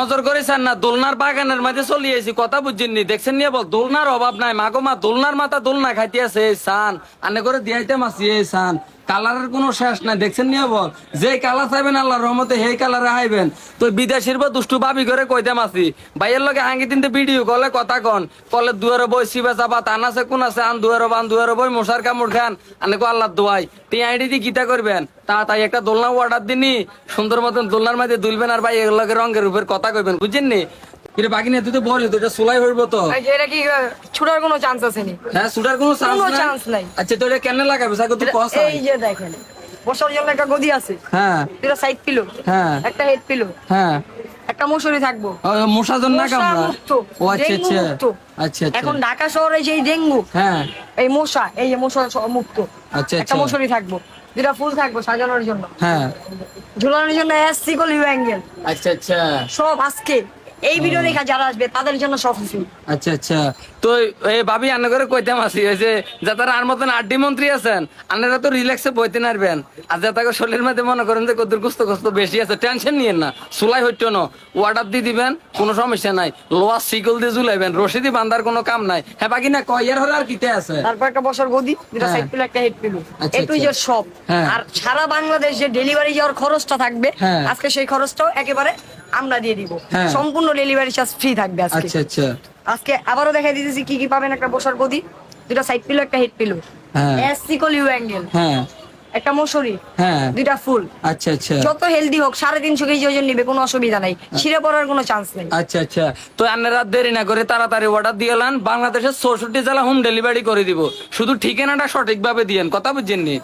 নজর করেছেন না, দোলনার বাগানের মাঝে চলিয়েছি কথা বুঝছেননি দেখছেন নিয়ে বল দোলনার অভাব নাই। মাগো মা, দোলনার মাথা দোলনা খাইতে আছে সান। আনে করে দিয়াইতে মাসি সান। কালারের কোনো শেষ নাই। দেখছেন নিয়ে বল যে কালার চাইবেন আল্লাহ রহমতে সেই কালারে আইবেন। তো বিদেশির বা দুষ্টু ভাবি করে কইতে মাসি ভাইয়ের লগে আঙ্গি তিনটে ভিডিও কলে কথা কন। কলে দুয়ারে বই শিবা চাপা তান আছে, কোন আছে, আন দুয়ারে বান, দুয়ারে বই, মশার কামড় খান। আনে কো আল্লাহ দোয়াই তুই আইডি দিয়ে গীতা করবেন? তা তাই একটা দোলনা অর্ডার দিনি। সুন্দর মতন দোলনার মাঝে দুলবেন আর ভাই এগুলোকে রঙের উপর কথা কইবেন। বুঝছেন নি? কিরে বাকি নিয়ে তুই তো বলি এটা সোলাই হইব তো। এটা কি ছুটার কোনো চান্স আছে নি? হ্যাঁ সুটার কোনো চান্স নাই। chance নাই। আচ্ছা তো এটা কেন লাগাবে? সাগো তুই কস এই যে দেখেন বসার জন্য একটা গদি আছে। হ্যাঁ। দুটা সাইড পিলো হ্যাঁ। একটা হেড পিলো হ্যাঁ। একটা মশুরি থাকব। মশার জন্য না কামড়া ও আচ্ছা আচ্ছা। আচ্ছা আচ্ছা। এখন ঢাকা শহরে যে ডেঙ্গু হ্যাঁ। এই মশা এই যে মশা মুক্ত। আচ্ছা একটা আচ্ছা। মশুরি থাকব। দুটা ফুল থাকব সাজানোর জন্য। হ্যাঁ। ঝুলানোর জন্য এস সিকল ইউ অ্যাঙ্গেল আচ্ছা আচ্ছা। সব আজকে এই ভিডিও দেখা যারা আসবে তাদের জন্য সব ফ্রি আচ্ছা আচ্ছা। তো এই ভাবি আন্না করে কইতাম আছি ওই যে যাতারা আর মতন আড্ডি মন্ত্রী আছেন আন্নারা তো রিল্যাক্সে বইতে নারবেন। আর যাতাকে শরীরের মধ্যে মনে করেন যে কত গুস্ত গুস্ত বেশি আছে টেনশন নিয়েন না সুলাই হইতো না। ওয়াটার দিয়ে দিবেন কোনো সমস্যা নাই। লোয়ার সিকল দিয়ে ঝুলাইবেন রশি দিয়ে বান্ধার কোনো কাম নাই। হ্যাঁ বাকি না কয়ার হলে আর কিতে আছে? তারপর একটা বসার গদি হ্যাঁ। সাইড পিলো একটা হেড পিলো। আচ্ছা, এ টু আচ্ছা। সব। হ্যাঁ। আর সারা বাংলাদেশ যে ডেলিভারি যাওয়ার খরচটা থাকবে। হ্যাঁ। আজকে সেই খরচটাও একেবারে আমরা দিয়ে দিব। হ্যাঁ। সম্পূর্ণ ডেলিভারি চার্জ ফ্রি থাকবে আজকে। আচ্ছা আচ্ছা। আজকে আবারও দেখাই দিতেছি কি কি পাবেন একটা বসার গদি। দুটা সাইড পিলো একটা হেড পিলো। এস সিকল ইউ অ্যাঙ্গেল হ্যাঁ। একটা মশুরি হ্যাঁ। দুইটা ফুল। আচ্ছা আচ্ছা। যত হেলদি হোক সাড়ে তিনশো কেজি ওজন নিবে কোনো অসুবিধা নাই। ছিঁড়ে পড়ার কোনো চান্স নেই। আচ্ছা আচ্ছা। তো আপনারা দেরি না করে তাড়াতাড়ি অর্ডার দিয়ে এলেন বাংলাদেশের চৌষট্টি জেলা হোম ডেলিভারি করে দিব। শুধু ঠিকানাটা সঠিকভাবে দিয়েন কথা বুঝছেন নি?